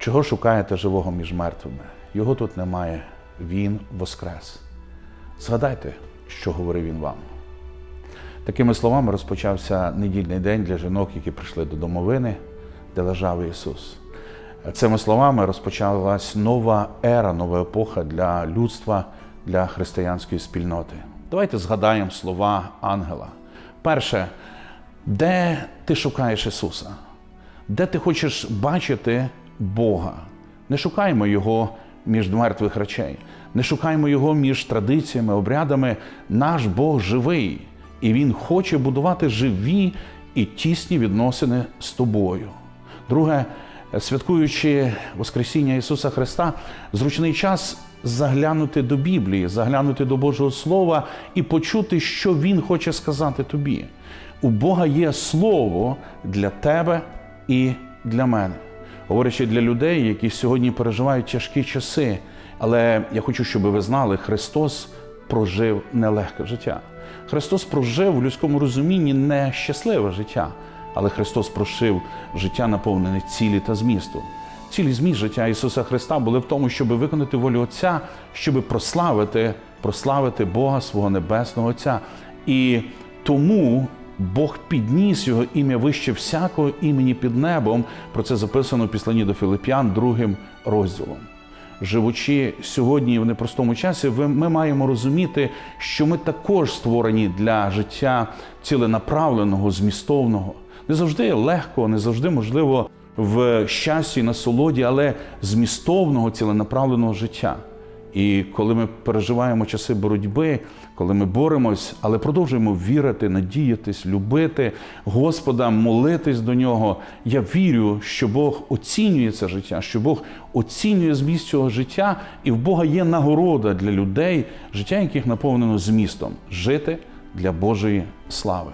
Чого шукаєте живого між мертвими? Його тут немає. Він воскрес. Згадайте, що говорив він вам. Такими словами розпочався недільний день для жінок, які прийшли до домовини, де лежав Ісус. Цими словами розпочалась нова ера, нова епоха для людства, для християнської спільноти. Давайте згадаємо слова ангела. Перше, де ти шукаєш Ісуса? Де ти хочеш бачити Бога? Не шукаємо Його між мертвих речей, не шукаємо Його між традиціями, обрядами. Наш Бог живий, і Він хоче будувати живі і тісні відносини з тобою. Друге, святкуючи Воскресіння Ісуса Христа, зручний час заглянути до Біблії, заглянути до Божого Слова і почути, що Він хоче сказати тобі. У Бога є слово для тебе і для мене. Говорячи для людей, які сьогодні переживають тяжкі часи. Але я хочу, щоб ви знали, Христос прожив нелегке життя. Христос прожив в людському розумінні не щасливе життя, але Христос прожив життя, наповнене цілі та змісту. Цілі зміст життя Ісуса Христа були в тому, щоб виконати волю Отця, щоб прославити, прославити Бога свого Небесного Отця. І тому Бог підніс його ім'я вище всякого імені під небом. Про це записано в післанні до Филип'ян, другим розділом. Живучи сьогодні в непростому часі, ми маємо розуміти, що ми також створені для життя ціленаправленого, змістовного. Не завжди легко, не завжди можливо в щасті, насолоді, але змістовного, ціленаправленого життя. І коли ми переживаємо часи боротьби, коли ми боремось, але продовжуємо вірити, надіятись, любити Господа, молитись до нього, я вірю, що Бог оцінює це життя, що Бог оцінює зміст цього життя, і в Бога є нагорода для людей, життя яких наповнено змістом жити для Божої слави.